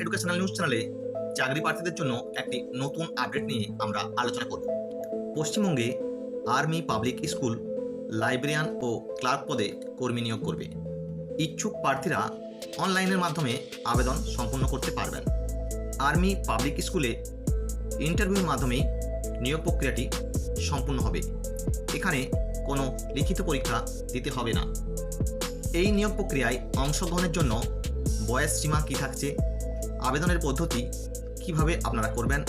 Educational news চ্যানেলে চাকরি প্রার্থীদের জন্য একটি নতুন আপডেট নিয়ে আমরা আলোচনা করব। পশ্চিমবঙ্গে আর্মি পাবলিক স্কুল লাইব্রেরিয়ান ও ক্লার্ক পদে কর্মী নিয়োগ করবে। ইচ্ছুক প্রার্থীরা অনলাইনের মাধ্যমে আবেদন সম্পূর্ণ করতে পারবেন। আর্মি পাবলিক স্কুলে ইন্টারভিউর মাধ্যমেই নিয়োগ প্রক্রিয়াটি সম্পূর্ণ হবে। এখানে কোনো লিখিত পরীক্ষা দিতে হবে না। এই নিয়োগ প্রক্রিয়ায় অংশগ্রহণের জন্য বয়স সীমা কী থাকছে আবেদনের পদ্ধতি কীভাবে আপনারা করবেন,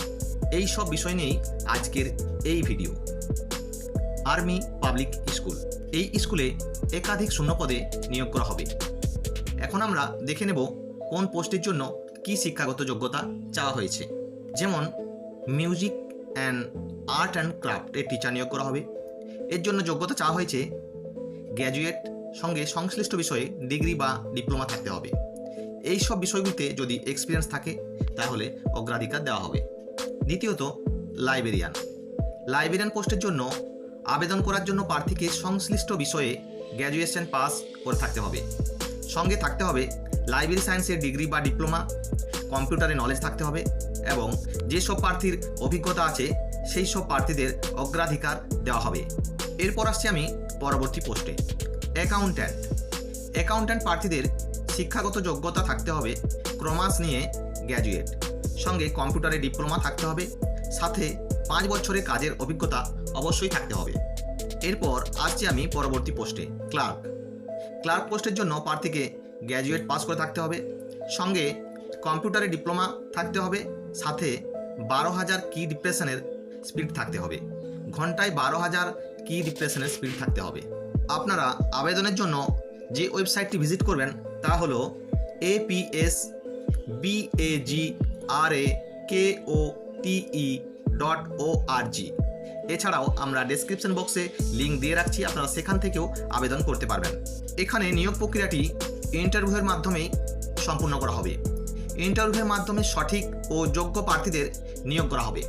এই সব বিষয় নিয়েই আজকের এই ভিডিও। Army public school. এই স্কুলে একাধিক শূন্যপদে নিয়োগ করা হবে। এখন আমরা দেখে নেব কোন পোস্টের জন্য কি শিক্ষাগত যোগ্যতা চাওয়া হয়েছে। যেমন, মিউজিক অ্যান্ড আর্ট অ্যান্ড ক্রাফটের টিচার নিয়োগ করা হবে। এর জন্য যোগ্যতা চাওয়া হয়েছে, গ্র্যাজুয়েট সঙ্গে সংশ্লিষ্ট বিষয়ে ডিগ্রি বা ডিপ্লোমা থাকতে হবে। এই সব বিষয়গুলিতে যদি এক্সপিরিয়েন্স থাকে, তাহলে অগ্রাধিকার দেওয়া হবে। দ্বিতীয়ত লাইব্রেরিয়ান লাইব্রেরিয়ান পোস্টের জন্য আবেদন করার জন্য প্রার্থীকে সংশ্লিষ্ট বিষয়ে গ্র্যাজুয়েশন পাস করে থাকতে হবে। সঙ্গে থাকতে হবে লাইব্রেরি সায়েন্সের ডিগ্রি বা ডিপ্লোমা কম্পিউটারে নলেজ থাকতে হবে এবং যেসব প্রার্থীর অভিজ্ঞতা আছে, সেই সব প্রার্থীদের অগ্রাধিকার দেওয়া হবে। এরপর আসছি আমি পরবর্তী পোস্টে অ্যাকাউন্ট্যান্ট অ্যাকাউন্ট্যান্ট প্রার্থীদের শিক্ষাগত যোগ্যতা থাকতে হবে, ক্রমাস নিয়ে গ্র্যাজুয়েট সঙ্গে কম্পিউটারে ডিপ্লোমা থাকতে হবে, সাথে পাঁচ বছরের কাজের অভিজ্ঞতা অবশ্যই থাকতে হবে। এরপর আসছি আমি পরবর্তী পোস্টে ক্লার্ক ক্লার্ক পোস্টের জন্য প্রার্থীকে গ্র্যাজুয়েট পাস করে থাকতে হবে, সঙ্গে কম্পিউটারে ডিপ্লোমা থাকতে হবে, সাথে বারো হাজার কি ডিপ্রেশনের স্পিড থাকতে হবে। ঘন্টায় বারো হাজার কি ডিপ্রেশনের স্পিড থাকতে হবে। আপনারা আবেদনের জন্য যে ওয়েবসাইটটি ভিজিট করবেন তা হলো APS BAG R A K O TE dot O R G এছাড়াও আমরা ডেসক্রিপশন বক্সে লিঙ্ক দিয়ে রাখছি, আপনারা সেখান থেকেও আবেদন করতে পারবেন। এখানে নিয়োগ প্রক্রিয়াটি ইন্টারভিউয়ের মাধ্যমেই সম্পূর্ণ করা হবে। ইন্টারভিউয়ের মাধ্যমে সঠিক ও যোগ্য প্রার্থীদের নিয়োগ করা হবে।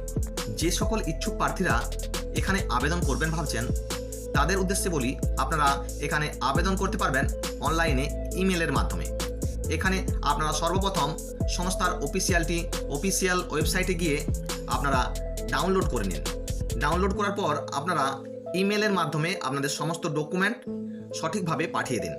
যে সকল ইচ্ছুক প্রার্থীরা এখানে আবেদন করবেন ভাবছেন তাদের উদ্দেশ্যে বলি, আপনারা এখানে আবেদন করতে পারবেন অনলাইনে ইমেলের মাধ্যমে। এখানে আপনারা সর্বপ্রথম সংস্থার অফিসিয়ালটি, অফিসিয়াল ওয়েবসাইটে গিয়ে আপনারা ডাউনলোড করে নিন। ডাউনলোড করার পর আপনারা ইমেলের মাধ্যমে আপনাদের সমস্ত ডকুমেন্ট সঠিকভাবে পাঠিয়ে দিন।